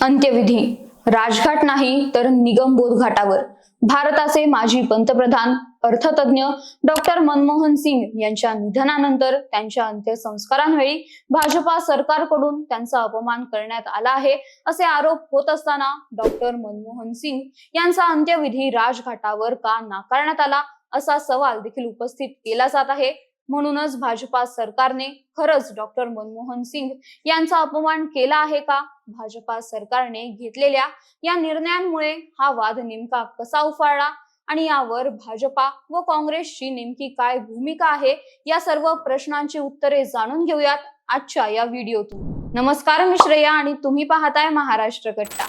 अंत्यविधी. राजघाट नाही तर निगमबोध घाटावर. भारताचे माजी पंतप्रधान अर्थतज्ञ डॉक्टर मनमोहन सिंग यांच्या निधनानंतर त्यांच्या अंत्यसंस्कारांवेळी भाजपा सरकारकडून त्यांचा अपमान करण्यात आला आहे असे आरोप होत असताना डॉक्टर मनमोहन सिंग यांचा अंत्यविधी राजघाटावर का नाकारण्यात आला असा सवाल देखील उपस्थित केला जात आहे. म्हणूनच भाजपा सरकारने खरंच डॉक्टर मनमोहन सिंग यांचा अपमान केला आहे का? भाजपा सरकारने घेतलेल्या या निर्णयांमुळे हा वाद नेमका कसा उफाळला? आणि यावर भाजपा व काँग्रेसची नेमकी काय भूमिका आहे? या सर्व प्रश्नांची उत्तरे जाणून घेऊयात आजच्या या व्हिडिओतून. नमस्कार मी श्रेया आणि तुम्ही पाहताय महाराष्ट्र कट्टा.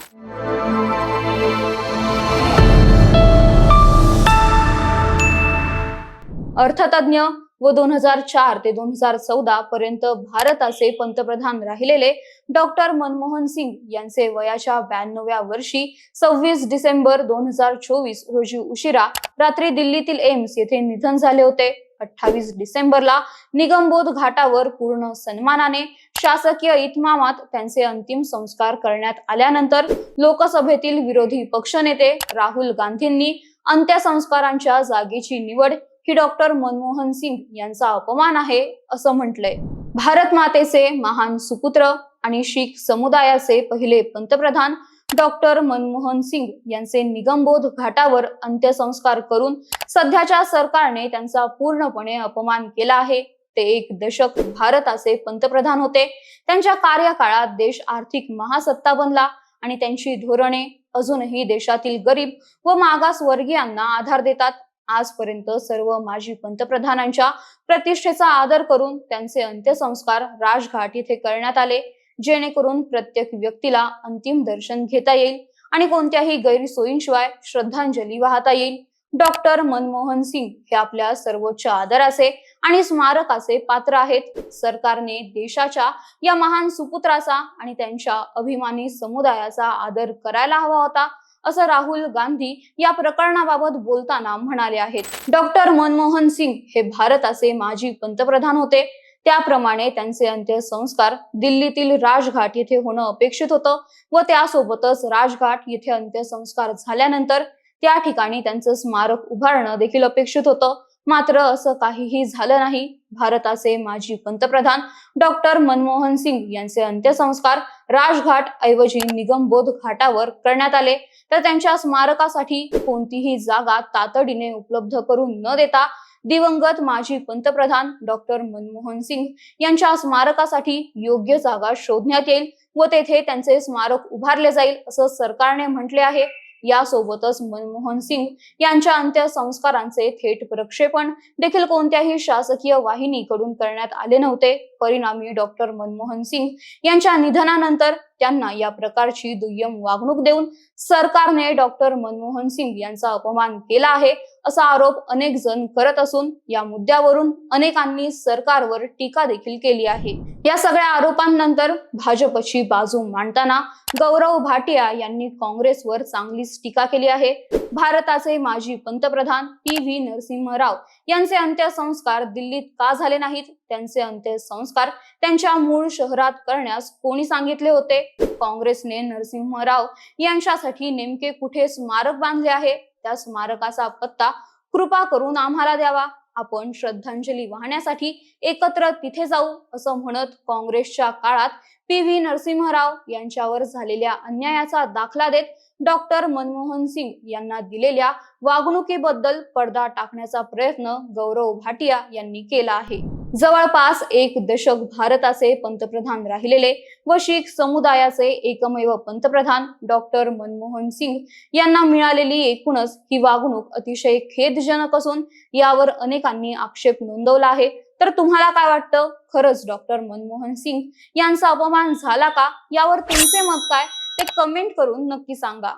अर्थतज्ञ व दोन हजार चार ते दोन हजार चौदा पर्यंत भारताचे पंतप्रधान राहिलेले डॉक्टर मनमोहन सिंग यांचे वयाच्या ब्याण्णव्या वर्षी सव्वीस डिसेंबर दोन हजार चोवीस रोजी उशिरा रात्री दिल्लीतील एम्स येथे निधन झाले होते. अठ्ठावीस डिसेंबरला निगमबोध घाटावर पूर्ण सन्मानाने शासकीय इतमामात त्यांचे अंतिम संस्कार करण्यात आल्यानंतर लोकसभेतील विरोधी पक्षनेते राहुल गांधींनी अंत्यसंस्कारांच्या जागेची निवड ही डॉक्टर मनमोहन सिंग यांचा अपमान आहे असं म्हटलंय. भारत मातेचे महान सुपुत्र आणि शीख समुदायाचे पहिले पंतप्रधान डॉक्टर मनमोहन सिंग यांचे निगमबोध घाटावर अंत्यसंस्कार करून सध्याच्या सरकारने त्यांचा पूर्णपणे अपमान केला आहे. ते एक दशक भारताचे पंतप्रधान होते. त्यांच्या कार्यकाळात देश आर्थिक महासत्ता बनला आणि त्यांची धोरणे अजूनही देशातील गरीब व मागासवर्गीयांना आधार देतात. आजपर्यंत सर्व माजी पंतप्रधानांच्या प्रतिष्ठेचा आदर करून त्यांचे अंत्यसंस्कार राजघाट येथे करण्यात आले. जेणेकरून प्रत्येक व्यक्तीला अंतिम दर्शन घेता येईल आणि कोणत्याही गैरसोयींशिवाय श्रद्धांजली वाहता येईल. डॉक्टर मनमोहन सिंग हे आपल्या सर्वोच्च आदराचे आणि स्मारकाचे पात्र आहेत. सरकारने देशाच्या या महान सुपुत्राचा आणि त्यांच्या अभिमानी समुदायाचा आदर करायला हवा होता. असं राहुल गांधी या प्रकरणाबाबत बोलताना म्हणाले आहेत. डॉक्टर मनमोहन सिंग हे भारताचे माजी पंतप्रधान होते. त्याप्रमाणे त्यांचे अंत्यसंस्कार दिल्लीतील राजघाट येथे होणं अपेक्षित होतं व त्यासोबतच राजघाट येथे अंत्यसंस्कार झाल्यानंतर त्या ठिकाणी त्यांचं स्मारक उभारणं देखील अपेक्षित होतं. मात्र असं काहीही झालं नाही. भारताचे माजी पंतप्रधान डॉक्टर मनमोहन सिंग यांचे अंत्यसंस्कार राजघाट ऐवजी निगमबोध घाटावर करण्यात आले. तर त्यांच्या स्मारकासाठी कोणतीही जागा तातडीने उपलब्ध करून न देता दिवंगत माजी पंतप्रधान डॉक्टर मनमोहन सिंग यांच्या स्मारकासाठी योग्य जागा शोधण्यात येईल व तेथे त्यांचे स्मारक उभारले जाईल असं सरकारने म्हटले आहे. यासोबतच मनमोहन सिंग यांच्या अंत्यसंस्कारांचे थेट प्रक्षेपण देखील कोणत्याही शासकीय वाहिनीकडून करण्यात आले नव्हते. परिणामी डॉक्टर मनमोहन सिंग यांच्या निधनानंतर त्यांना या प्रकारची दुय्यम वागणूक देऊन सरकारने डॉक्टर मनमोहन सिंग यांचा अपमान केला आहे असा आरोप अनेक जण करत असून या मुद्द्यावरून अनेकांनी सरकारवर टीका देखील केली आहे. या सगळ्या आरोपांनंतर भाजपची बाजू मांडताना गौरव भाटिया यांनी काँग्रेसवर चांगलीच टीका केली आहे. भारताचे माजी पंतप्रधान पी व्ही नरसिंहराव यांचे अंत्यसंस्कार दिल्लीत का झाले नाहीत? त्यांचे अंत्यसंस्कार त्यांच्या मूळ शहरात करण्यास कोणी सांगितले होते? काँग्रेसने नरसिंहराव यांच्यासाठी नेमके कुठे स्मारक बांधले आहे? त्या स्मारकाचा पत्ता कृपा करून आम्हाला द्यावा. आपण श्रद्धांजली वाहण्यासाठी एकत्र तिथे जाऊ असं म्हणत काँग्रेसच्या काळात पी व्ही नरसिंहराव यांच्यावर झालेल्या अन्यायाचा दाखला देत डॉक्टर मनमोहन सिंग यांना दिलेल्या वागणुकीबद्दल पडदा टाकण्याचा प्रयत्न गौरव भाटिया यांनी केला आहे. जवळपास एक दशक भारताचे पंतप्रधान राहिलेले व शीख समुदायाचे एकमेव पंतप्रधान डॉक्टर मनमोहन सिंग यांना मिळालेली एकूणच ही वागणूक अतिशय खेदजनक असून यावर अनेकांनी आक्षेप नोंदवला आहे. तर तुम्हाला काय वाटतं? खरंच डॉक्टर मनमोहन सिंग यांचा अपमान झाला का? यावर तुमचे मत काय? ते कमेंट करून नक्की सांगा.